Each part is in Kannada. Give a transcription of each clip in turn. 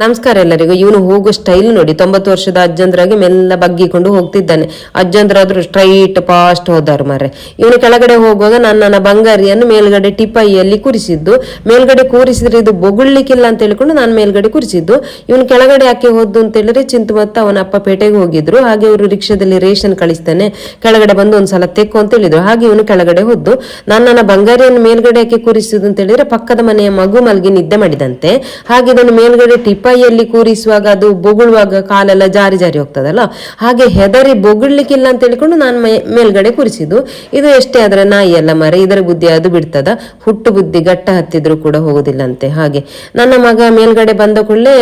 ನಮಸ್ಕಾರ ಎಲ್ಲರಿಗೂ. ಇವನು ಹೋಗೋ ಸ್ಟೈಲ್ ನೋಡಿ, ತೊಂಬತ್ತು ವರ್ಷದ ಅಜ್ಜಂದ್ರಾಗಿ ಮೆಲ್ಲ ಬಗ್ಗಿಕೊಂಡು ಹೋಗ್ತಿದ್ದಾನೆ. ಅಜ್ಜಂದ್ರಾದ್ರೂ ಸ್ಟ್ರೈಟ್ ಫಾಸ್ಟ್ ಹೋದಾರು ಮಾರ್ರೆ. ಇವನು ಕೆಳಗಡೆ ಹೋಗುವಾಗ ನಾನು ನನ್ನ ಬಂಗಾರಿಯನ್ನು ಮೇಲ್ಗಡೆ ಟಿಪಾಯಿಯಲ್ಲಿ ಕೂರಿಸಿದ್ದು. ಮೇಲ್ಗಡೆ ಕೂರಿಸಿದ್ರೆ ಇದು ಬೊಗುಳ್ಲಿಕ್ಕಿಲ್ಲ ಅಂತ ಹೇಳ್ಕೊಂಡು ನಾನು ಮೇಲ್ಗಡೆ ಕೂರಿಸಿದ್ದು. ಇವನು ಕೆಳಗಡೆ ಯಾಕೆ ಹೋದ್ದು ಅಂತ ಹೇಳಿದ್ರೆ ಚಿಂತು ಮತ್ತು ಅವನ ಅಪ್ಪ ಪೇಟೆಗೆ ಹೋಗಿದ್ರು. ಹಾಗೆ ಅವರು ರಿಕ್ಷಾದಲ್ಲಿ ರೇಷನ್ ಕಳಿಸ್ತಾನೆ, ಕೆಳಗಡೆ ಬಂದು ಒಂದ್ಸಲ ತೆಕ್ಕು ಅಂತ ಹೇಳಿದ್ರು. ಹಾಗೆ ಇವನು ಕೆಳಗಡೆ ಹೋದ್ದು. ನಾನು ನನ್ನ ಬಂಗಾರಿಯನ್ನು ಮೇಲ್ಗಡೆ ಯಾಕೆ ಕೂರಿಸಿದ್ದು ಅಂತ ಹೇಳಿದ್ರೆ, ಪಕ್ಕದ ಮನೆಯ ಮಗು ಮಲ್ಗಿ ನಿದ್ದೆ ಮಾಡಿದಂತೆ. ಹಾಗೆ ಇದನ್ನು ಮೇಲ್ಗಡೆ ಟಿಪಾಯಿಯಲ್ಲಿ ಕೂರಿಸುವಾಗ ಅದು ಬೊಗಳುವಾಗ ಕಾಲೆಲ್ಲ ಜಾರಿ ಜಾರಿ ಹೋಗ್ತದಲ್ಲ? ಹಾಗೆ ಹೆದರಿ ಬೊಗಳ್ಲಿಕ್ಕಿಲ್ಲ ಅಂತ ಹೇಳಿಕೊಂಡು ನಾನು ಮೇಲ್ಗಡೆ ಕೂರಿಸಿದ್ದು. ಇದು ಎಷ್ಟೇ ಆದ್ರೆ ನಾಯಿ ಅಲ್ಲ ಮರ, ಇದರ ಬುದ್ಧಿ ಅದು ಬಿಡ್ತದ. ಹುಟ್ಟು ಬುದ್ಧಿ ಗಟ್ಟ ಹತ್ತಿದ್ರು ಕೂಡ ಹೋಗುದಿಲ್ಲ ಅಂತೆ ಹಾಗೆ ನನ್ನ ಮಗ ಮೇಲ್ಗಡೆ ಬಂದ ಕೂಡಲೇ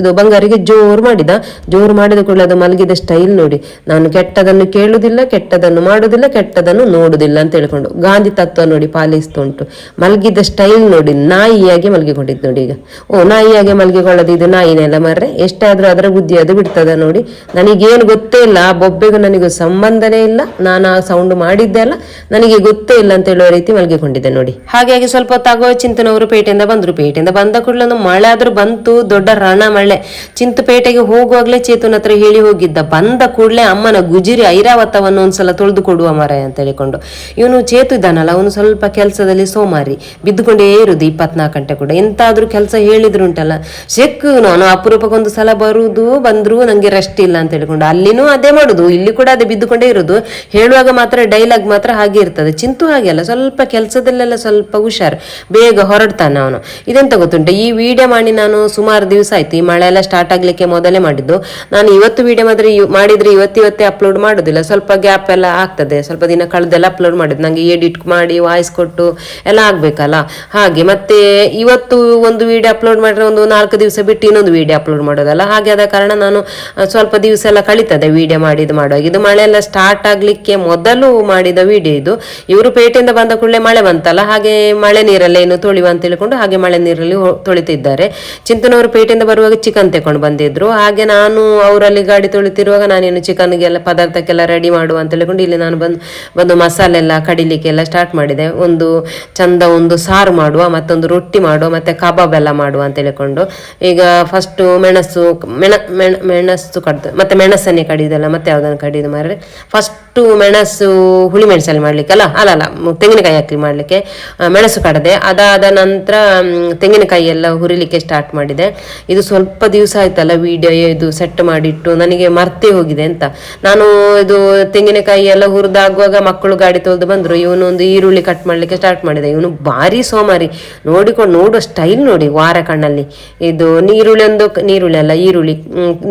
ಇದು ಬಂಗಾರಿಗೆ ಜೋರು ಮಾಡಿದ. ಜೋರು ಮಾಡಿದ ಕೂಡಲೇ ಅದು ಮಲಗಿದ ಸ್ಟೈಲ್ ನೋಡಿ. ನಾನು ಕೆಟ್ಟದನ್ನು ಕೇಳುದಿಲ್ಲ, ಕೆಟ್ಟದನ್ನು ಮಾಡುದಿಲ್ಲ, ಕೆಟ್ಟದನ್ನು ನೋಡುದಿಲ್ಲ ಅಂತ ಹೇಳ್ಕೊಂಡು. ಗಾಂಧಿ ತತ್ವ ನೋಡಿ ಪಾಲಿಸ್ತು ಉಂಟು. ಮಲಗಿದ ಸ್ಟೈಲ್ ನೋಡಿ ನಾಯಿಯಾಗಿ ಮಲಗಿಕೊಂಡಿದ್ದು ನೋಡಿ ಈಗ. ಓ, ನಾಯಿಯಾಗಿ ಮಲಗಿಕೊಳ್ಳೋದು ಇದು ನಾಯಿನೆಲ್ಲ ಮರ್ರೆ? ಎಷ್ಟಾದ್ರೂ ಅದರ ಬುದ್ಧಿ ಅದು ಬಿಡ್ತದ ನೋಡಿ. ನನಗೇನು ಗೊತ್ತೇ ಇಲ್ಲ, ಆ ಬೊಬ್ಬೆಗೂ ನನಗೂ ಸಂಬಂಧನೇ ಇಲ್ಲ, ನಾನು ಆ ಸೌಂಡ್ ಮಾಡಿದ್ದೆ ಅಲ್ಲ, ನನಗೆ ಗೊತ್ತೇ ಇಲ್ಲ ಅಂತ ಹೇಳುವ ರೀತಿ ಮಲಗಿಕೊಂಡಿದ್ದೆ ನೋಡಿ. ಹಾಗಾಗಿ ಸ್ವಲ್ಪ ತಗೋ, ಚಿಂತನವರು ಪೇಟೆಯಿಂದ ಬಂದ್ರು. ಪೇಟೆಯಿಂದ ಬಂದ ಕೂಡಲೇ ಮಳೆ ಆದ್ರೂ ಬಂತು, ದೊಡ್ಡ ರಣ ಮಳೆ ಚಿಂತು ಪೇಟೆಗೆ ಹೋಗುವಾಗ್ಲೇ ಚೇತನ್ ಹತ್ರ ಹೇಳಿ ಹೋಗಿದ್ದ. ಬಂದ ಕೂಡಲೇ ಅಮ್ಮನ ಗುಜಿರಿ ಐರಾವತವನ್ನು ಒಂದ್ಸಲ ತೊಳೆದು ಕೊಡುವ ಮರ ಅಂತ ಹೇಳಿಕೊಂಡು. ಇವನು ಚೇತು ಇದ್ದಾನಲ್ಲ, ಅವನು ಸ್ವಲ್ಪ ಕೆಲಸದಲ್ಲಿ ಸೋಮಾರಿ. ಬಿದ್ದುಕೊಂಡೇ ಇರುದು ಇಪ್ಪತ್ನಾಲ್ಕು ಗಂಟೆ ಕೂಡ. ಎಂತಾದ್ರೂ ಕೆಲಸ ಹೇಳಿದ್ರು ಉಂಟಲ್ಲ. ಸಿಕ್ಕು ನಾನು ಅಪರೂಪಕ್ಕೊಂದು ಸಲ ಬರುದು, ಬಂದ್ರು ನಂಗೆ ರೆಸ್ಟ್ ಇಲ್ಲ ಅಂತ ಹೇಳ್ಕೊಂಡು ಅಲ್ಲಿನೂ ಅದೇ ಮಾಡುದು. ಇಲ್ಲಿ ಕೂಡ ಅದೇ ಬಿದ್ದುಕೊಂಡೇ ಇರೋದು. ಹೇಳುವಾಗ ಮಾತ್ರ ಡೈಲಾಗ್ ಮಾತ್ರ ಹಾಗೆ ಇರ್ತದೆ. ಚಿಂತು ಹಾಗೆ ಅಲ್ಲ, ಸ್ವಲ್ಪ ಕೆಲಸದಲ್ಲೆಲ್ಲ ಸ್ವಲ್ಪ ಹುಷಾರ್. ಬೇಗ ಹೊರಡ್ತಾನೆ ಅವನು. ಇದೆಂತ ಗೊತ್ತುಂಟು? ಈ ವಿಡಿಯೋ ಮಾಡಿ ನಾನು ಸುಮಾರು ದಿವಸ ಆಯ್ತು. ಈ ಮಳೆ ಎಲ್ಲ ಸ್ಟಾರ್ಟ್ ಆಗ್ಲಿಕ್ಕೆ ಮೊದಲೇ ಮಾಡಿದ್ದು. ನಾನು ಇವತ್ತು ವಿಡಿಯೋ ಮಾತ್ರ ಮಾಡಿದ್ರೆ ಇವತ್ತಿವತ್ತೇ ಅಪ್ಲೋಡ್ ಮಾಡೋದಿಲ್ಲ. ಸ್ವಲ್ಪ ಗ್ಯಾಪ್ ಎಲ್ಲ ಆಗ್ತದೆ. ಸ್ವಲ್ಪ ದಿನ ಕಳೆದೆಲ್ಲ ಅಪ್ಲೋಡ್ ಮಾಡಿದ್ದು ನಂಗೆ ಎಡಿಟ್ ಮಾಡಿ ವಾಯ್ಸ್ ಕೊಟ್ಟು ಎಲ್ಲ ಆಗ್ಬೇಕಲ್ಲ. ಹಾಗೆ ಮತ್ತೆ ಇವತ್ತು ಒಂದು ವಿಡಿಯೋ ಅಪ್ಲೋಡ್ ಮಾಡಿದ್ರೆ ಒಂದು ನಾಲ್ಕು ಬಿಟ್ಟು ಇನ್ನೊಂದು ವಿಡಿಯೋ ಅಪ್ಲೋಡ್ ಮಾಡೋದಲ್ಲ? ಹಾಗೆ ಆದ ಕಾರಣ ನಾನು ಸ್ವಲ್ಪ ದಿವಸ ಎಲ್ಲ ಕಳೀತದೆ ವಿಡಿಯೋ ಮಾಡಿದ್ದು ಮಾಡುವಾಗ. ಇದು ಮಳೆ ಎಲ್ಲ ಸ್ಟಾರ್ಟ್ ಆಗಲಿಕ್ಕೆ ಮೊದಲು ಮಾಡಿದ ವಿಡಿಯೋ ಇದು. ಇವರು ಪೇಟೆಯಿಂದ ಬಂದ ಕೂಡಲೇ ಮಳೆ ಬಂತಲ್ಲ? ಹಾಗೆ ಮಳೆ ನೀರಲ್ಲೇ ಏನು ತೊಳಿವ ಅಂತ ಹೇಳಿಕೊಂಡು ಹಾಗೆ ಮಳೆ ನೀರಲ್ಲಿ ತೊಳಿತಿದ್ದಾರೆ. ಚಿಂತನವರು ಪೇಟೆಯಿಂದ ಬರುವಾಗ ಚಿಕನ್ ತಕೊಂಡು ಬಂದಿದ್ರು. ಹಾಗೆ ನಾನು ಅವರಲ್ಲಿ ಗಾಡಿ ತೊಳಿತಿರುವಾಗ ನಾನೇನು ಚಿಕನ್ಗೆಲ್ಲ ಪದಾರ್ಥಕ್ಕೆಲ್ಲ ರೆಡಿ ಮಾಡುವ ಅಂತ ಹೇಳ್ಕೊಂಡು ಇಲ್ಲಿ ನಾನು ಬಂದು ಬಂದು ಮಸಾಲೆ ಎಲ್ಲ ಕಡಿಲಿಕ್ಕೆಲ್ಲ ಸ್ಟಾರ್ಟ್ ಮಾಡಿದೆ. ಒಂದು ಚಂದ ಒಂದು ಸಾರು ಮಾಡುವ, ಮತ್ತೊಂದು ರೊಟ್ಟಿ ಮಾಡುವ, ಮತ್ತೆ ಕಬಾಬ್ ಎಲ್ಲ ಮಾಡುವ ಅಂತ ಹೇಳ್ಕೊಂಡು ಈಗ ಫಸ್ಟು ಮೆಣಸು, ಮೆಣ, ಮೆಣ- ಮೆಣಸು ಕಡ್ದು, ಮತ್ತೆ ಮೆಣಸನ್ನೇ ಕಡಿಯೋದಲ್ಲ, ಮತ್ತೆ ಯಾವುದನ್ನು ಕಡಿಯೋದು ಮಾರ್ರೆ? ಫಸ್ಟು ಮೆಣಸು, ಹುಳಿ ಮೆಣಸಲ್ಲಿ ಮಾಡ್ಲಿಕ್ಕೆ ಅಲ್ಲ ಅಲ್ಲ ತೆಂಗಿನಕಾಯಿ ಹಾಕಿ ಮಾಡಲಿಕ್ಕೆ. ಮೆಣಸು ಕಡದೆ. ಅದಾದ ನಂತರ ತೆಂಗಿನಕಾಯಿ ಎಲ್ಲ ಹುರಿಲಿಕ್ಕೆ ಸ್ಟಾರ್ಟ್ ಮಾಡಿದೆ. ಇದು ಸ್ವಲ್ಪ ದಿವಸ ಆಯ್ತಲ್ಲ ವಿಡಿಯೋ ಇದು ಸೆಟ್ ಮಾಡಿಟ್ಟು, ನನಗೆ ಮರ್ತೇ ಹೋಗಿದೆ ಅಂತ. ನಾನು ಇದು ತೆಂಗಿನಕಾಯಿ ಎಲ್ಲ ಹುರಿದಾಗುವಾಗ ಮಕ್ಕಳು ಗಾಡಿ ತೊಳೆದು ಬಂದ್ರು. ಇವನು ಒಂದು ಈರುಳ್ಳಿ ಕಟ್ ಮಾಡ್ಲಿಕ್ಕೆ ಸ್ಟಾರ್ಟ್ ಮಾಡಿದೆ. ಇವನು ಭಾರಿ ಸೋಮಾರಿ. ನೋಡಿಕೊಂಡು ನೋಡೋ ಸ್ಟೈಲ್ ನೋಡಿ ವಾರ ಕಣ್ಣಲ್ಲಿ. ಇದು ನೀರುಳ್ಳಿ ಒಂದು ನೀರುಳ್ಳಿ ಅಲ್ಲ, ಈರುಳ್ಳಿ.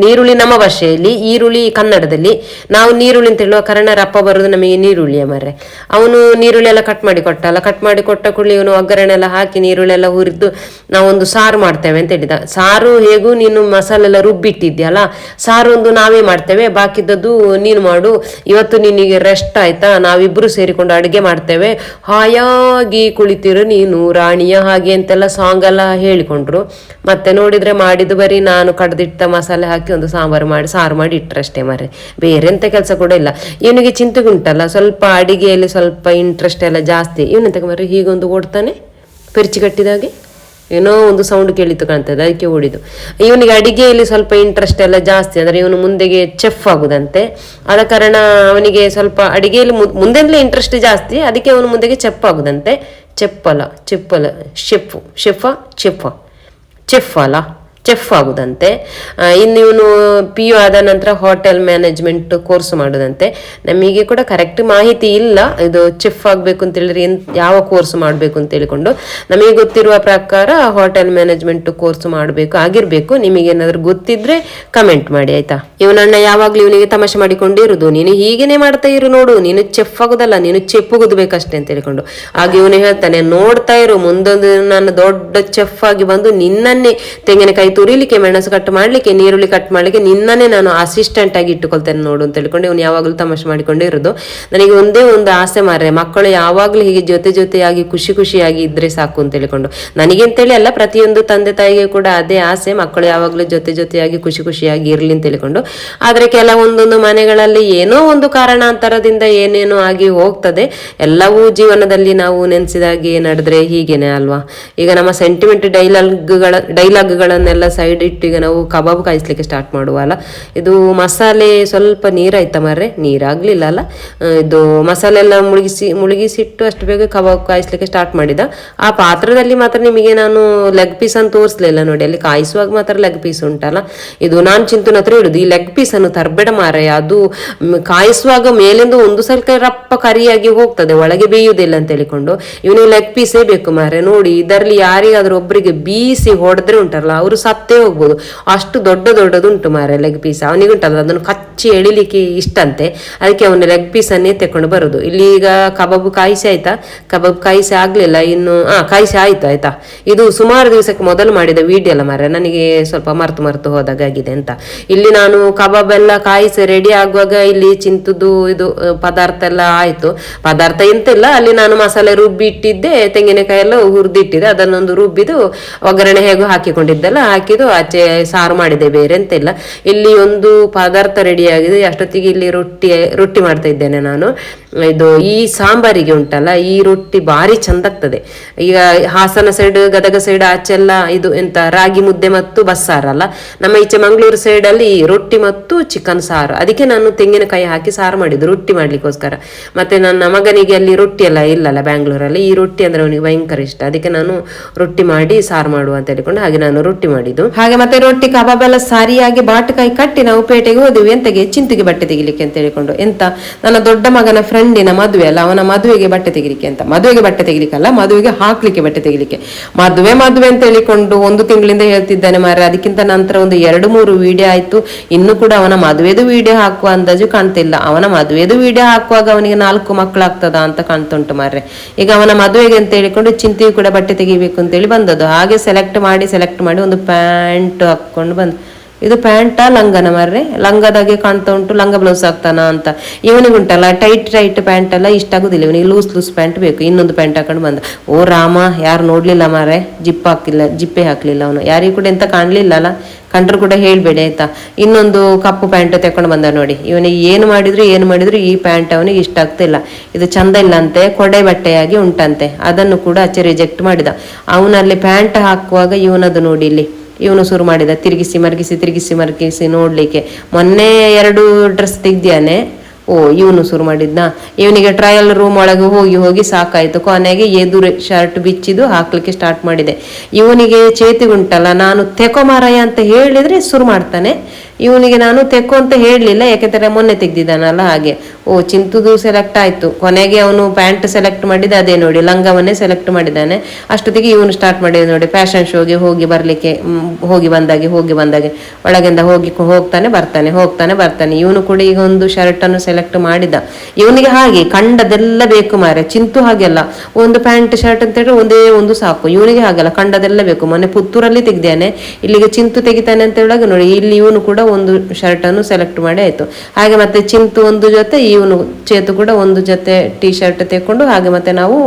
ನೀರುಳ್ಳಿ ನಮ್ಮ ಭಾಷೆಯಲ್ಲಿ ಈರುಳ್ಳಿ ಕನ್ನಡದಲ್ಲಿ. ನಾವು ನೀರುಳ್ಳಿ ಅಂತ ಹೇಳುವ ಕನ್ನಡ ಅಪ್ಪ ಬರೋದು ನಮಗೆ ನೀರುಳ್ಳಿಯ ಮಾರ್ರೆ ಅವನು ನೀರುಳ್ಳಿ ಎಲ್ಲ ಕಟ್ ಮಾಡಿ ಕೊಟ್ಟ ಅಲ್ಲ ಕಟ್ ಮಾಡಿ ಕೊಟ್ಟ ಕೂಡಲೇ ಇವನು ಒಗ್ಗರಣೆ ಎಲ್ಲ ಹಾಕಿ ನೀರುಳ್ಳಿ ಎಲ್ಲ ಹುರಿದು ನಾವೊಂದು ಸಾರು ಮಾಡ್ತೇವೆ ಅಂತ ಹೇಳಿದ. ಸಾರು ಹೇಗೂ ನೀನು ಮಸಾಲೆಲ್ಲ ರುಬ್ಬಿಟ್ಟಿದ್ಯಲ್ಲ, ಸಾರು ಒಂದು ನಾವೇ ಮಾಡ್ತೇವೆ. ಬಾಕಿದ್ದದ್ದು ನೀನು ಮಾಡು. ಇವತ್ತು ನಿನಗೆ ರೆಸ್ಟ್ ಆಯ್ತಾ? ನಾವಿಬ್ರು ಸೇರಿಕೊಂಡು ಅಡುಗೆ ಮಾಡ್ತೇವೆ. ಹಾಯಾಗಿ ಕುಳಿತಿರು ನೀನು, ರಾಣಿಯ ಹಾಗೆ ಅಂತೆಲ್ಲ ಸಾಂಗ್ ಎಲ್ಲ ಹೇಳಿಕೊಂಡ್ರು. ಮತ್ತೆ ನೋಡಿದ್ರೆ ಮಾಡಿದ್ದು ಬರೀ ನಾನು ಕಡ್ದಿಟ್ಟ ಮಸಾಲೆ ಹಾಕಿ ಒಂದು ಸಾಂಬಾರು ಮಾಡಿ, ಸಾರು ಮಾಡಿ ಇಟ್ಟರಷ್ಟೇ ಮಾರ್ರೆ. ಬೇರೆ ಎಂತ ಕೆಲಸ ಕೂಡ ಇಲ್ಲ. ಇವನಿಗೆ ಚಿಂತೆಗುಂಟಲ್ಲ ಸ್ವಲ್ಪ ಅಡಿಗೆಯಲ್ಲಿ ಸ್ವಲ್ಪ ಇಂಟ್ರೆಸ್ಟ್ ಎಲ್ಲ ಜಾಸ್ತಿ. ಇವನು ಮರಿ ಹೀಗೊಂದು ಓಡ್ತಾನೆ, ಪೆರ್ಚಿ ಕಟ್ಟಿದಾಗೆ ಏನೋ ಒಂದು ಸೌಂಡ್ ಕೇಳಿತು ಕಾಣ್ತದೆ ಅದಕ್ಕೆ ಓಡಿದು ಇವನಿಗೆ ಅಡಿಗೆಯಲ್ಲಿ ಸ್ವಲ್ಪ ಇಂಟ್ರೆಸ್ಟ್ ಎಲ್ಲ ಜಾಸ್ತಿ, ಅಂದರೆ ಇವನು ಮುಂದೆಗೆ ಚೆಫ್ ಆಗುದಂತೆ. ಆದ ಕಾರಣ ಅವನಿಗೆ ಸ್ವಲ್ಪ ಅಡಿಗೆಯಲ್ಲಿ ಮುಂದೆಲ್ಲೇ ಇಂಟ್ರೆಸ್ಟ್ ಜಾಸ್ತಿ, ಅದಕ್ಕೆ ಅವನು ಮುಂದೆಗೆ ಚೆಫ್ ಆಗುದಂತೆ. ಚೆಪ್ಪಲ ಚೆಪ್ಪಲ ಶೆಫ್ ಶೆಫ ಚೆಫ ಚೆಫ್ ಅಲ್ಲ. ಚೆಫ್ ಆಗುದಂತೆ. ಇನ್ನು ಇವನು ಪಿ ಯು ಆದ ನಂತರ ಹೋಟೆಲ್ ಮ್ಯಾನೇಜ್ಮೆಂಟ್ ಕೋರ್ಸ್ ಮಾಡೋದಂತೆ. ನಮಗೆ ಕೂಡ ಕರೆಕ್ಟ್ ಮಾಹಿತಿ ಇಲ್ಲ. ಇದು ಚೆಫ್ ಆಗಬೇಕು ಅಂತ ಹೇಳಿದ್ರೆ ಯಾವ ಕೋರ್ಸ್ ಮಾಡಬೇಕು ಅಂತ ಹೇಳಿಕೊಂಡು. ನಮಗೆ ಗೊತ್ತಿರುವ ಪ್ರಕಾರ ಹೋಟೆಲ್ ಮ್ಯಾನೇಜ್ಮೆಂಟ್ ಕೋರ್ಸ್ ಮಾಡಬೇಕು, ಆಗಿರ್ಬೇಕು. ನಿಮಗೆ ಏನಾದರೂ ಗೊತ್ತಿದ್ರೆ ಕಮೆಂಟ್ ಮಾಡಿ, ಆಯ್ತಾ? ಇವನಣ್ಣ ಯಾವಾಗ್ಲೂ ಇವನಿಗೆ ತಮಾಷೆ ಮಾಡಿಕೊಂಡಿರುದು ನೀನು ಹೀಗೇನೆ ಮಾಡ್ತಾ ಇರು ನೋಡು. ನೀನು ಚೆಫ್ ಆಗುದಲ್ಲ, ನೀನು ಚೆಪ್ಪುಗುದು ಅಷ್ಟೆ ಅಂತ ಹೇಳಿಕೊಂಡು. ಆಗ ಇವನು ಹೇಳ್ತಾನೆ, ನೋಡ್ತಾ ಇರು. ಮುಂದೊಂದು ನಾನು ದೊಡ್ಡ ಚೆಫ್ ಆಗಿ ಬಂದು ನಿನ್ನನ್ನೇ ತೆಂಗಿನಕಾಯಿ ತುರಿಲಿಕ್ಕೆ ಮೆಣಸು ಕಟ್ ಮಾಡ್ಲಿಕ್ಕೆ, ನೀರುಳ್ಳಿ ಕಟ್ ಮಾಡ್ಲಿಕ್ಕೆ ನಿನ್ನೇ ನಾನು ಅಸಿಸ್ಟೆಂಟ್ ಆಗಿ ಇಟ್ಟುಕೊಳ್ತೇನೆ ನೋಡು ಅಂತ ಹೇಳ್ಕೊಂಡು ಇವನು ಯಾವಾಗಲೂ ತಮಾಷೆ ಮಾಡಿಕೊಂಡೇ ಇರೋದು. ನನಗೆ ಒಂದೇ ಒಂದು ಆಸೆ ಮಾರ್ರೆ, ಮಕ್ಕಳು ಯಾವಾಗಲೂ ಹೀಗೆ ಜೊತೆ ಜೊತೆಯಾಗಿ ಖುಷಿ ಖುಷಿಯಾಗಿ ಇದ್ರೆ ಸಾಕು ಅಂತ ಹೇಳಿಕೊಂಡು ನನಗೆ ಅಂತೇಳಿ ಅಲ್ಲ, ಪ್ರತಿಯೊಂದು ತಂದೆ ತಾಯಿಗೆ ಕೂಡ ಅದೇ ಆಸೆ, ಮಕ್ಕಳು ಯಾವಾಗಲೂ ಜೊತೆ ಜೊತೆಯಾಗಿ ಖುಷಿ ಖುಷಿಯಾಗಿ ಇರ್ಲಿ ಅಂತ ಹೇಳಿಕೊಂಡು ಆದ್ರೆ ಕೆಲವೊಂದೊಂದು ಮನೆಗಳಲ್ಲಿ ಏನೋ ಒಂದು ಕಾರಣಾಂತರದಿಂದ ಏನೇನೋ ಆಗಿ ಹೋಗ್ತದೆ. ಎಲ್ಲವೂ ಜೀವನದಲ್ಲಿ ನಾವು ನೆನೆಸಿದಾಗೆ ನಡೆದ್ರೆ ಹೀಗೇನೆ ಅಲ್ವಾ? ಈಗ ನಮ್ಮ ಸೆಂಟಿಮೆಂಟ್ ಡೈಲಾಗ್ಗಳ ಡೈಲಾಗ್ಗಳನ್ನೆಲ್ಲ ಸೈಡ್ ಇಟ್ಟು ಈಗ ನಾವು ಕಬಾಬ್ ಕಾಯಿಸ್ಲಿಕ್ಕೆ ಸ್ಟಾರ್ಟ್ ಮಾಡುವಲ್ಲ ಇದು ಮಸಾಲೆ ಸ್ವಲ್ಪ ನೀರಾಯ್ತಾ ಮಾರ್ರೆ? ನೀರಾಗ್ಲಿಲ್ಲ ಅಲ್ಲ. ಇದು ಮಸಾಲೆ ಎಲ್ಲ ಮುಳುಗಿಸಿ, ಮುಳುಗಿಸಿಟ್ಟು ಅಷ್ಟು ಬೇಗ ಕಬಾಬ್ ಕಾಯಿಸ್ಲಿಕ್ಕೆ ಸ್ಟಾರ್ಟ್ ಮಾಡಿದ. ಆ ಪಾತ್ರದಲ್ಲಿ ಮಾತ್ರ ನಿಮಗೆ ನಾನು ಲೆಗ್ ಪೀಸ್ ಅಂತ ತೋರಿಸ್ಲಿಲ್ಲ ನೋಡಿ. ಅಲ್ಲಿ ಕಾಯಿಸುವಾಗ ಮಾತ್ರ ಲೆಗ್ ಪೀಸ್ ಉಂಟಲ್ಲ. ಇದು ನಾನು ಚಿಂತನ ಹತ್ರ ಇಡುದು ಈ ಲೆಗ್ ಪೀಸ್ ಅನ್ನು ತರಬೇಡ ಮಾರಾಯ ಅದು ಕಾಯಿಸುವಾಗ ಮೇಲಿಂದ ಒಂದು ಸ್ವಲ್ಪ ರಪ್ಪ ಕರಿಯಾಗಿ ಹೋಗ್ತದೆ, ಒಳಗೆ ಬೇಯುವುದಿಲ್ಲ ಅಂತ ಹೇಳಿಕೊಂಡು. ಇವನಿಗೆ ಲೆಗ್ ಪೀಸೇ ಬೇಕು ಮಾರೆ ನೋಡಿ, ಇದರಲ್ಲಿ ಯಾರಿಗಾದ್ರೂ ಒಬ್ಬರಿಗೆ ಬೀಸಿ ಹೊಡೆದ್ರೆ ಉಂಟಲ್ಲ, ಅವರು ಸತ್ತೇ ಹೋಗ್ಬೋದು. ಅಷ್ಟು ದೊಡ್ಡ ದೊಡ್ಡದುಂಟು ಮಾರೆ ಲೆಗ್ ಪೀಸ್ ಅವನಿಗುಂಟಲ್ಲ ಅದನ್ನು ಕಚ್ಚಿ ಎಳಿಲಿಕ್ಕೆ ಇಷ್ಟಂತೆ ಅದಕ್ಕೆ ಅವನು ಲೆಗ್ ಪೀಸನ್ನೇ ತೆಕೊಂಡು ಬರುದು. ಇಲ್ಲಿ ಈಗ ಕಬಾಬ್ ಕಾಯಿಸಿ ಆಯ್ತಾ? ಕಬಾಬ್ ಕಾಯಿಸಿ ಆಗ್ಲಿಲ್ಲ, ಇನ್ನು, ಆ, ಕಾಯಿಸಿ ಆಯ್ತು, ಆಯ್ತಾ? ಇದು ಸುಮಾರು ದಿವಸಕ್ಕೆ ಮೊದಲು ಮಾಡಿದ ವಿಡಿಯೋ ಅಲ್ಲ ಮಾರೆ ನನಗೆ ಸ್ವಲ್ಪ ಮರ್ತು ಮರ್ತು ಹೋದಾಗಿದೆ ಅಂತ. ಇಲ್ಲಿ ನಾನು ಕಬಾಬ್ ಎಲ್ಲ ಕಾಯಿಸಿ ರೆಡಿ ಆಗುವಾಗ ಇಲ್ಲಿ ಚಿಂತದ್ದು ಇದು ಪದಾರ್ಥ ಎಲ್ಲ ಆಯ್ತು. ಪದಾರ್ಥ ಎಂತಿಲ್ಲ, ಅಲ್ಲಿ ನಾನು ಮಸಾಲೆ ರುಬ್ಬಿ ಇಟ್ಟಿದ್ದೆ ತೆಂಗಿನಕಾಯಿ ಎಲ್ಲ ಹುರಿದಿಟ್ಟಿದ್ದೆ ಅದನ್ನೊಂದು ರುಬ್ಬಿದು ಒಗ್ಗರಣೆ ಹೇಗೂ ಹಾಕಿಕೊಂಡಿದ್ದೆಲ್ಲ ಹಾಕಿದ್ದು ಆಚೆ ಸಾರು ಮಾಡಿದೆ ಬೇರೆ ಎಂತಿಲ್ಲ ಇಲ್ಲಿ ಒಂದು ಪದಾರ್ಥ ರೆಡಿ ಆಗಿದೆ. ಅಷ್ಟೊತ್ತಿಗೆ ಇಲ್ಲಿ ರೊಟ್ಟಿ ರೊಟ್ಟಿ ಮಾಡ್ತಾ ಇದ್ದೇನೆ ನಾನು. ಇದು ಈ ಸಾಂಬಾರಿಗೆ ಉಂಟಲ್ಲ, ಈ ರೊಟ್ಟಿ ಭಾರಿ ಚಂದ ಆಗ್ತದೆ ಈಗ ಹಾಸನ ಸೈಡ್ ಗದಗ ಸೈಡ್ ಆಚೆಲ್ಲ ಇದು ಎಂತ ರಾಗಿ ಮುದ್ದೆ ಮತ್ತು ಬಸ್ಸಾರಲ್ಲ ನಮ್ಮ ಈಚೆ ಮಂಗಳೂರು ಸೈಡ್ ಅಲ್ಲಿ ರೊಟ್ಟಿ ಮತ್ತು ಚಿಕನ್ ಸಾರು. ಅದಕ್ಕೆ ನಾನು ತೆಂಗಿನಕಾಯಿ ಹಾಕಿ ಸಾರು ಮಾಡಿದ್ದು, ರೊಟ್ಟಿ ಮಾಡ್ಲಿಕ್ಕೋಸ್ಕರ. ಮತ್ತೆ ನನ್ನ ಮಗನಿಗೆ ಅಲ್ಲಿ ರೊಟ್ಟಿ ಎಲ್ಲ ಇಲ್ಲಲ್ಲ ಬ್ಯಾಂಗ್ಳೂರಲ್ಲಿ, ಈ ರೊಟ್ಟಿ ಅಂದ್ರೆ ಅವನಿಗೆ ಭಯಂಕರ ಇಷ್ಟ. ಅದಕ್ಕೆ ನಾನು ರೊಟ್ಟಿ ಮಾಡಿ ಸಾರು ಮಾಡುವ ಅಂತ ಹೇಳಿಕೊಂಡು ಹಾಗೆ ನಾನು ರೊಟ್ಟಿ ಮಾಡಿದ್ದು. ಹಾಗೆ ಮತ್ತೆ ರೊಟ್ಟಿ ಕಬಾಬ್ ಎಲ್ಲ ಸಾರಿಯಾಗಿ ಬಾಟಕಾಯಿ ಕಟ್ಟಿ ನಾವು ಪೇಟೆಗೆ ಹೋದ್ವಿ, ಎಂತಗೆ ಚಿಂತಿಗೆ ಬಟ್ಟೆ ತೆಗಿಲಿಕ್ಕೆ ಅಂತ ಹೇಳಿಕೊಂಡು. ಎಂತ, ನನ್ನ ದೊಡ್ಡ ಮಗನ ಫ್ರೆಂಡಿನ ಮದುವೆ ಅಲ್ಲ, ಅವನ ಮದುವೆಗೆ ಬಟ್ಟೆ ತೆಗಿಲಿಕ್ಕೆ ಅಂತ. ಮದುವೆಗೆ ಬಟ್ಟೆ ತೆಗಿಲಿಕ್ಕಲ್ಲ, ಮದುವೆಗೆ ಹಾಕ್ಲಿಕ್ಕೆ ಬಟ್ಟೆ ತೆಗಿಲಿಕ್ಕೆ. ಮದುವೆ ಮದುವೆ ಅಂತ ಹೇಳಿಕೊಂಡು ಒಂದು ತಿಂಗಳಿಂದ ಹೇಳ್ತಿದ್ದಾನೆ ಮಾರ ಅದಕ್ಕಿಂತ ನಂತರ ಒಂದು ಎರಡು, ಮೂರು ವಿಡಿಯೋ ಆಯ್ತು. ಇನ್ನು ಕೂಡ ಅವನ ಮದುವೆದು ವಿಡಿಯೋ ಹಾಕುವ ಅಂದಾಜು ಕಾಣ್ತಿಲ್ಲ. ಅವನ ಮದುವೆದು ವಿಡಿಯೋ ಹಾಕುವಾಗ ಅವನಿಗೆ ನಾಲ್ಕು ಮಕ್ಕಳಾಗ್ತದ ಅಂತ ಕಾಣ್ತುಂಟು ಮಾರ್ರೆ. ಈಗ ಅವನ ಮದುವೆಗೆ ಅಂತ ಹೇಳಿಕೊಂಡು ಚಿಂತೆಯು ಕೂಡ ಬಟ್ಟೆ ತೆಗಿಬೇಕು ಅಂತೇಳಿ ಬಂದದ್ದು. ಹಾಗೆ ಸೆಲೆಕ್ಟ್ ಮಾಡಿ ಸೆಲೆಕ್ಟ್ ಮಾಡಿ ಒಂದು ಪ್ಯಾಂಟ್ ಹಾಕೊಂಡು ಬಂದು. ಇದು ಪ್ಯಾಂಟಾ ಲಂಗನ ಮಾರ್ರೆ. ಲಂಗದಾಗೆ ಕಾಣ್ತಾ ಉಂಟು, ಲಂಗ ಬ್ಲೌಸ್ ಆಗ್ತಾನ ಅಂತ. ಇವನಿಗೆ ಉಂಟಲ್ಲ ಟೈಟ್ ಟೈಟ್ ಪ್ಯಾಂಟ್ ಎಲ್ಲ ಇಷ್ಟ ಆಗುದಿಲ್ಲ. ಇವನಿಗೆ ಲೂಸ್ ಲೂಸ್ ಪ್ಯಾಂಟ್ ಬೇಕು. ಇನ್ನೊಂದು ಪ್ಯಾಂಟ್ ಹಾಕೊಂಡು ಬಂದ. ಓ ರಾಮ, ಯಾರು ನೋಡ್ಲಿಲ್ಲ ಮಾರೆ ಜಿಪ್ ಹಾಕಿಲ್ಲ, ಜಿಪ್ಪೆ ಹಾಕ್ಲಿಲ್ಲ ಅವನು. ಯಾರಿಗೂ ಕೂಡ ಎಂತ ಕಾಣ್ಲಿಲ್ಲ ಅಲ್ಲ. ಕಂಡ್ರು ಕೂಡ ಹೇಳ್ಬೇಡಿ, ಆಯ್ತಾ? ಇನ್ನೊಂದು ಕಪ್ಪು ಪ್ಯಾಂಟ್ ತಕೊಂಡು ಬಂದ ನೋಡಿ. ಇವನಿಗೆ ಏನು ಮಾಡಿದ್ರು ಏನು ಮಾಡಿದ್ರು ಈ ಪ್ಯಾಂಟ್ ಅವನಿಗೆ ಇಷ್ಟ ಆಗ್ತಿಲ್ಲ. ಇದು ಚಂದ ಇಲ್ಲಂತೆ, ಕೊಡೆ ಬಟ್ಟೆಯಾಗಿ ಉಂಟಂತೆ. ಅದನ್ನು ಕೂಡ ಆಚೆ ರಿಜೆಕ್ಟ್ ಮಾಡಿದ. ಅವನಲ್ಲಿ ಪ್ಯಾಂಟ್ ಹಾಕುವಾಗ ಇವನದು ನೋಡಿ ಇಲ್ಲಿ. ಇವನು ಶುರು ಮಾಡಿದ. ತಿರುಗಿಸಿ, ಮರಗಿಸಿ ತಿರುಗಿಸಿ, ಮರಗಿಸಿ ನೋಡಲಿಕ್ಕೆ. ಮೊನ್ನೆ ಎರಡು ಡ್ರೆಸ್ ತೆಗ್ದಿಯಾನೆ? ಓ, ಇವನು ಶುರು ಮಾಡಿದ್ನ? ಇವನಿಗೆ ಟ್ರಯಲ್ ರೂಮ್ ಒಳಗೆ ಹೋಗಿ ಹೋಗಿ ಸಾಕಾಯ್ತು. ಕೊನೆಗೆ ಎದುರು ಶರ್ಟ್ ಬಿಚ್ಚಿದು ಹಾಕ್ಲಿಕ್ಕೆ ಸ್ಟಾರ್ಟ್ ಮಾಡಿದೆ. ಇವನಿಗೆ ಚೇತಿಗುಂಟಲ್ಲ, ನಾನು ತೆಕೋ ಅಂತ ಹೇಳಿದ್ರೆ ಶುರು ಮಾಡ್ತಾನೆ. ಇವನಿಗೆ ನಾನು ತೆಕ್ಕು ಅಂತ ಹೇಳಲಿಲ್ಲ, ಯಾಕೆಂದರೆ ಮೊನ್ನೆ ತೆಗ್ದಿದ್ದಾನಲ್ಲ ಹಾಗೆ. ಓ, ಚಿಂತುದು ಸೆಲೆಕ್ಟ್ ಆಯಿತು. ಕೊನೆಗೆ ಅವನು ಪ್ಯಾಂಟ್ ಸೆಲೆಕ್ಟ್ ಮಾಡಿದ, ಅದೇ ನೋಡಿ, ಲಂಗವನ್ನೇ ಸೆಲೆಕ್ಟ್ ಮಾಡಿದ್ದಾನೆ ಅಷ್ಟೊತ್ತಿಗೆ ಇವನು ಸ್ಟಾರ್ಟ್ ಮಾಡಿದ ನೋಡಿ ಫ್ಯಾಷನ್ ಶೋಗೆ ಹೋಗಿ ಬರಲಿಕ್ಕೆ ಹೋಗಿ ಬಂದಾಗೆ ಹೋಗಿ ಬಂದಾಗೆ. ಒಳಗಿಂದ ಹೋಗಿ ಹೋಗ್ತಾನೆ, ಬರ್ತಾನೆ ಹೋಗ್ತಾನೆ, ಬರ್ತಾನೆ. ಇವನು ಕೂಡ ಈಗ ಒಂದು ಶರ್ಟನ್ನು ಸೆಲೆಕ್ಟ್ ಮಾಡಿದ. ಇವನಿಗೆ ಹಾಗೆ, ಕಂಡದೆಲ್ಲ ಬೇಕು ಮಾರೆ. ಚಿಂತು ಹಾಗೆಲ್ಲ. ಒಂದು ಪ್ಯಾಂಟ್ ಶರ್ಟ್ ಅಂತ ಹೇಳಿ ಒಂದೇ ಒಂದು ಸಾಕು. ಇವನಿಗೆ ಹಾಗೆಲ್ಲ, ಕಂಡದೆಲ್ಲ ಬೇಕು. ಮೊನ್ನೆ ಪುತ್ತೂರಲ್ಲಿ ತೆಗ್ದಾನೆ ಇಲ್ಲಿಗೆ ಚಿಂತು ತೆಗಿತಾನೆ ಅಂತ ಹೇಳುವಾಗ ನೋಡಿ, ಇಲ್ಲಿ ಇವನು ಕೂಡ ಒಂದು ಶರ್ಟ್ ಅನ್ನು ಸೆಲೆಕ್ಟ್ ಮಾಡಿ ಆಯ್ತು. ಹಾಗೆ ಮತ್ತೆ ಚಿಂತು ಒಂದು ಜೊತೆ, ಇವನು ಚೇತು ಕೂಡ ಒಂದು ಜೊತೆ ಟೀ ಶರ್ಟ್ ತೆಕೊಂಡು ಹಾಗೆ ಮತ್ತೆ ನಾವು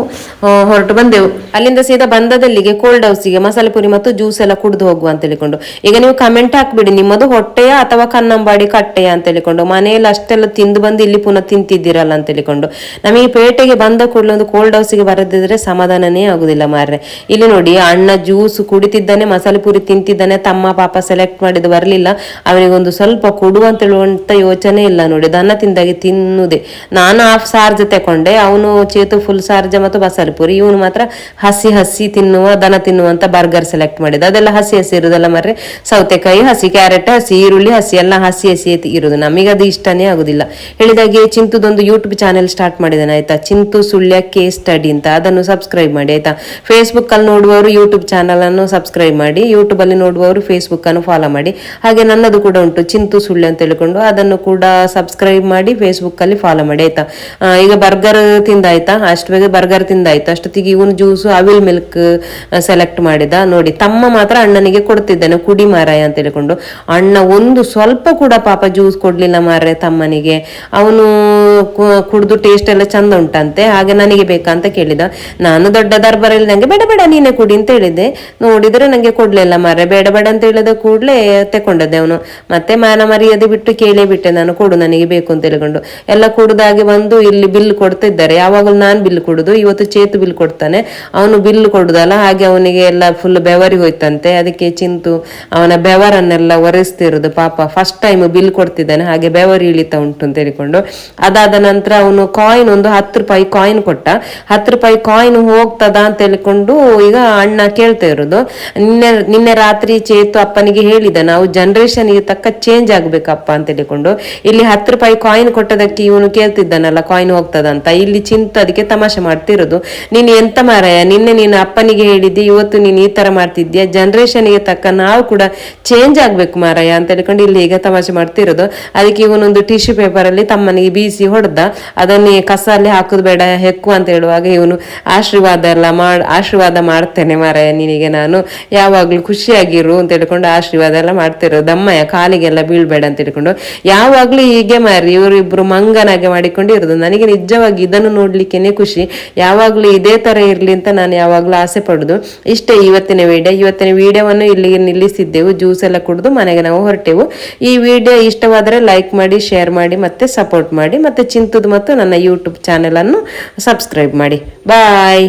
ಹೊರಟು ಬಂದೆವು. ಅಲ್ಲಿಂದ ಸೀದಾ ಬಂದದಲ್ಲಿಗೆ ಕೋಲ್ಡ್ ಹೌಸಿಗೆ ಮಸಾಲೆ ಪುರಿ ಮತ್ತು ಜ್ಯೂಸ್ ಎಲ್ಲ ಕುಡಿದು ಹೋಗುವ ಅಂತ ಹೇಳಿಕೊಂಡು. ಈಗ ನೀವು ಕಮೆಂಟ್ ಹಾಕ್ಬಿಡಿ, ನಿಮ್ಮದು ಹೊಟ್ಟೆಯ ಅಥವಾ ಕನ್ನಂಬಾಡಿ ಕಟ್ಟೆಯ ಅಂತ ಹೇಳಿಕೊಂಡು. ಮನೆಯಲ್ಲಿ ಅಷ್ಟೆಲ್ಲ ತಿಂದು ಬಂದು ಇಲ್ಲಿ ಪುನಃ ತಿಂತಿದ್ದೀರಲ್ಲ ಅಂತ ಹೇಳಿಕೊಂಡು. ನಮಗೆ ಪೇಟೆಗೆ ಬಂದ ಕೂಡಲೇ ಒಂದು ಕೋಲ್ಡ್ ಹೌಸಿಗೆ ಬರದಿದ್ರೆ ಸಮಾಧಾನನೇ ಆಗುದಿಲ್ಲ ಮಾರ್ರೆ. ಇಲ್ಲಿ ನೋಡಿ, ಅಣ್ಣ ಜ್ಯೂಸ್ ಕುಡಿತಿದ್ದಾನೆ, ಮಸಾಲೆ ಪುರಿ ತಿಂತಿದ್ದಾನೆ, ತಮ್ಮ ಪಾಪ ಸೆಲೆಕ್ಟ್ ಮಾಡಿದ್ದು ಬರಲಿಲ್ಲ. ಅವನಿಗೊಂದು ಸ್ವಲ್ಪ ಕೊಡು ಅಂತ ಹೇಳುವಂತ ಯೋಚನೆ ಇಲ್ಲ ನೋಡಿ. ದನ ತಿಂದಾಗೆ ತಿನ್ನುದೇ. ನಾನು ಹಾಫ್ ಸಾರ್ಜ್ ತಕೊಂಡೆ, ಅವನು ಚೇತು ಫುಲ್ ಸಾರ್ಜ ಮತ್ತು ಬಸಲ್ ಪುರಿ ಇವನು ಮಾತ್ರ ಹಸಿ ಹಸಿ ತಿನ್ನುವ, ದನ ತಿನ್ನುವಂತ ಬರ್ಗರ್ ಸೆಲೆಕ್ಟ್ ಮಾಡಿದ ಅದೆಲ್ಲ ಹಸಿ ಹಸಿ ಇರುದಲ್ಲ ಮರ್ರೆ? ಸೌತೆಕಾಯಿ ಹಸಿ ಕ್ಯಾರೆಟ್ ಹಸಿ, ಈರುಳ್ಳಿ ಹಸಿ, ಎಲ್ಲ ಹಸಿ ಹಸಿ ಇರುದು. ನಮಗೆ ಅದು ಇಷ್ಟನೇ ಆಗುದಿಲ್ಲ. ಹೇಳಿದಾಗೆ ಚಿಂತುದೊಂದು ಯೂಟ್ಯೂಬ್ ಚಾನೆಲ್ ಸ್ಟಾರ್ಟ್ ಮಾಡಿದ್ದೇನೆ, ಆಯ್ತಾ? ಚಿಂತು ಸುಳ್ಯ ಕೇಸ್ ಸ್ಟಡಿ ಅಂತ. ಅದನ್ನು ಸಬ್ಸ್ಕ್ರೈಬ್ ಮಾಡಿ, ಆಯ್ತಾ? ಫೇಸ್ಬುಕ್ ಅಲ್ಲಿ ನೋಡುವವರು ಯೂಟ್ಯೂಬ್ ಚಾನಲ್ ಅನ್ನು ಸಬ್ಸ್ಕ್ರೈಬ್ ಮಾಡಿ ಯೂಟ್ಯೂಬ್ ಅಲ್ಲಿ ನೋಡುವವರು ಫೇಸ್ಬುಕ್ ಅನ್ನು ಫಾಲೋ ಮಾಡಿ. ಹಾಗೆ ನನ್ನದು ಕೂಡ ಉಂಟು, ಚಿಂತು ಸುಳ್ಳು ಅಂತ ಹೇಳ್ಕೊಂಡು ಅದನ್ನು ಕೂಡ ಸಬ್ಸ್ಕ್ರೈಬ್ ಮಾಡಿ ಫೇಸ್ಬುಕ್ ಅಲ್ಲಿ ಫಾಲೋ ಮಾಡಿ, ಆಯ್ತಾ? ಈಗ ಬರ್ಗರ್ ತಿಂದಾಯ್ತಾ? ಅಷ್ಟು ಬೇಗ ಬರ್ಗರ್ ತಿಂದಾಯ್ತು? ಅಷ್ಟೊತ್ತಿಗೆ ಇವನು ಜ್ಯೂಸು ಅವಿಲ್ ಮಿಲ್ಕ್ ಸೆಲೆಕ್ಟ್ ಮಾಡಿದ. ನೋಡಿ, ತಮ್ಮ ಮಾತ್ರ ಅಣ್ಣನಿಗೆ ಕೊಡ್ತಿದ್ದಾನೆ, ಕುಡಿ ಮಾರಾಯ ಅಂತ ಹೇಳ್ಕೊಂಡು ಅಣ್ಣ ಒಂದು ಸ್ವಲ್ಪ ಕೂಡ ಪಾಪ ಜ್ಯೂಸ್ ಕೊಡ್ಲಿಲ್ಲ ಮಾರ್ರೆ ತಮ್ಮನಿಗೆ. ಅವನು ಕುಡಿದು ಟೇಸ್ಟ್ ಎಲ್ಲ ಚಂದ ಉಂಟಂತೆ, ಹಾಗೆ ನನಗೆ ಬೇಕಾ ಅಂತ ಕೇಳಿದ. ನಾನು ದೊಡ್ಡ ದರ್ಬಾರಲ್ಲಿ ನಂಗೆ ಬೇಡ ಬೇಡ ನೀನೇ ಕುಡಿ ಅಂತ ಹೇಳಿದೆ ನೋಡಿದ್ರೆ ನಂಗೆ ಕೊಡ್ಲಿಲ್ಲ ಮಾರ್ರೆ. ಬೇಡ ಬೇಡ ಅಂತ ಹೇಳಿದ ಕೂಡಲೇ ತಕೊಂಡದ್ದೆ ಅವನು. ಮತ್ತೆ ಮಾನ ಮರ್ಯಾದೆ ಬಿಟ್ಟು ಕೇಳೇ ಬಿಟ್ಟೆ, ನಾನು ಕೊಡು, ನನಗೆ ಬೇಕು ಅಂತ ಹೇಳ್ಕೊಂಡು. ಎಲ್ಲ ಕುಡ್ದಾಗೆ ಬಂದು ಇಲ್ಲಿ ಬಿಲ್ ಕೊಡ್ತಿದ್ದಾರೆ. ಯಾವಾಗಲೂ ನಾನು ಬಿಲ್ ಕೊಡುದು, ಇವತ್ತು ಚೇತು ಬಿಲ್ ಕೊಡ್ತಾನೆ. ಅವನು ಬಿಲ್ ಕೊಡುದಲ್ಲ, ಹಾಗೆ ಅವನಿಗೆ ಎಲ್ಲ ಫುಲ್ ಬೆವರಿ ಹೋಯ್ತಂತೆ. ಅದಕ್ಕೆ ಚಿಂತು, ಅವನ ಬೆವರನ್ನೆಲ್ಲ ಒರೆಸ್ತಿರೋದು ಪಾಪ. ಫಸ್ಟ್ ಟೈಮ್ ಬಿಲ್ ಕೊಡ್ತಿದ್ದಾನೆ, ಹಾಗೆ ಬೆವರಿ ಇಳಿತಾ ಉಂಟು ಅಂತ ಹೇಳಿಕೊಂಡು. ಅದಾದ ನಂತರ ಅವನು ಕಾಯಿನ್ ಒಂದು ಹತ್ತು ರೂಪಾಯಿ ಕಾಯಿನ್ ಕೊಟ್ಟ. ಹತ್ತು ರೂಪಾಯಿ ಕಾಯಿನ್ ಹೋಗ್ತದ ಅಂತ ಹೇಳಿಕೊಂಡು ಈಗ ಅಣ್ಣ ಕೇಳ್ತಾ ಇರೋದು. ನಿನ್ನೆ ನಿನ್ನೆ ರಾತ್ರಿ ಚೇತು ಅಪ್ಪನಿಗೆ ಹೇಳಿದ, ನಾವು ಜನರೇಷನ್ಗೆ ತಕ್ಕ ಚೇಂಜ್ ಆಗ್ಬೇಕಪ್ಪ ಅಂತ ಹೇಳಿಕೊಂಡು ಇಲ್ಲಿ ಹತ್ತು ರೂಪಾಯಿ ಕಾಯಿನ್ ಕೊಟ್ಟದಕ್ಕೆ ಇವನು ಕೇಳ್ತಿದ್ದಾನಲ್ಲ ಕಾಯಿನ್ ಹೋಗ್ತದಂತ ಇಲ್ಲಿ ಚಿಂತ, ಅದಕ್ಕೆ ತಮಾಷೆ ಮಾಡ್ತಿರೋದು. ನೀನು ಎಂತ ಮಾರಾಯ, ನಿನ್ನೆ ನೀನು ಅಪ್ಪನಿಗೆ ಹೇಳಿದ್ದಿ, ಇವತ್ತು ನೀನು ಈ ತರ ಮಾಡ್ತಿದ್ಯಾ? ಜನರೇಷನ್ಗೆ ತಕ್ಕ ನಾವು ಕೂಡ ಚೇಂಜ್ ಆಗ್ಬೇಕು ಮಾರಾಯ ಅಂತ ಹೇಳ್ಕೊಂಡು ಇಲ್ಲಿ ಈಗ ತಮಾಷೆ ಮಾಡ್ತಿರೋದು. ಅದಕ್ಕೆ ಇವನೊಂದು ಟಿಶ್ಯೂ ಪೇಪರ್ ಅಲ್ಲಿ ತಮ್ಮನಿಗೆ ಬೀಸಿ ಹೊಡೆದ. ಅದನ್ನೇ ಕಸಲ್ಲಿ ಹಾಕುದು ಬೇಡ, ಹೆಕ್ಕು ಅಂತ ಹೇಳುವಾಗ ಇವನು ಆಶೀರ್ವಾದ ಎಲ್ಲ ಮಾಡ್, ಆಶೀರ್ವಾದ ಮಾಡ್ತೇನೆ ಮಾರಾಯ ನಿನಗೆ ನಾನು. ಯಾವಾಗ್ಲೂ ಖುಷಿಯಾಗಿರು ಅಂತ ಹೇಳ್ಕೊಂಡು ಆಶೀರ್ವಾದ ಎಲ್ಲ ಮಾಡ್ತಿರೋದು. ಅಮ್ಮಯ್ಯ ಕಾಲಿಗೆಲ್ಲ ಬೀಳ್ಬೇಡ ಅಂತ ಹಿಡ್ಕೊಂಡು ಯಾವಾಗ್ಲೂ ಹೀಗೆ ಮಾರಿ ಇವರಿಬ್ರು ಮಂಗನಾಗೆ ಮಾಡಿಕೊಂಡು ಇರೋದು. ನನಗೆ ನಿಜವಾಗಿ ಇದನ್ನು ನೋಡ್ಲಿಕ್ಕೇನೆ ಖುಷಿ. ಯಾವಾಗ್ಲೂ ಇದೇ ತರ ಇರ್ಲಿ ಅಂತ ನಾನು ಯಾವಾಗ್ಲೂ ಆಸೆ ಪಡುದು. ಇಷ್ಟೇ ಇವತ್ತಿನ ವಿಡಿಯೋ. ಇವತ್ತಿನ ವಿಡಿಯೋವನ್ನು ಇಲ್ಲಿಗೆ ನಿಲ್ಲಿಸಿದ್ದೆವು. ಜ್ಯೂಸ್ ಎಲ್ಲ ಕುಡಿದು ಮನೆಗೆ ನಾವು ಹೊರಟೆವು. ಈ ವಿಡಿಯೋ ಇಷ್ಟವಾದರೆ ಲೈಕ್ ಮಾಡಿ, ಶೇರ್ ಮಾಡಿ, ಮತ್ತೆ ಸಪೋರ್ಟ್ ಮಾಡಿ, ಮತ್ತೆ ಚಿಂತದ ಮತ್ತು ನನ್ನ ಯೂಟ್ಯೂಬ್ ಚಾನೆಲ್ ಅನ್ನು ಸಬ್ಸ್ಕ್ರೈಬ್ ಮಾಡಿ. ಬಾಯ್!